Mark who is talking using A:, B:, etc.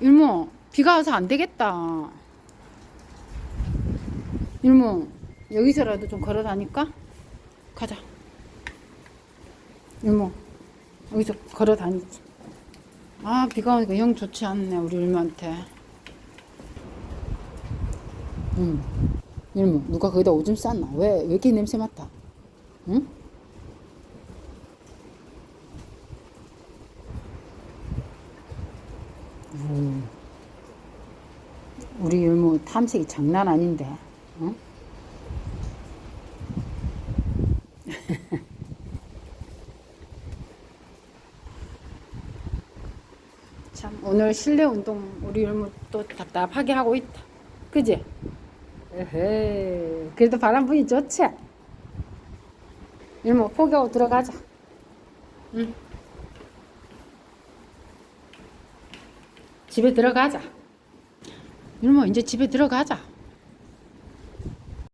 A: 일모 비가 와서 안 되겠다. 일모 여기서라도 좀 걸어 다닐까? 가자. 일모 여기서 걸어 다니지. 아 비가 오니까 영 좋지 않네 우리 일모한테. 응. 일모 누가 거기다 오줌 쌌나? 왜 왜 이렇게 냄새 맡아? 응? 음. 우리 일모 탐색이 장난 아닌데. 응? 참 오늘 실내 운동 우리 일모 또 답답하게 하고 있다. 그지? 에헤. 그래도 바람 분이 좋지? 일모 포기하고 들어가자. 응. 집에 들어가자. 일모 이제 집에 들어가자.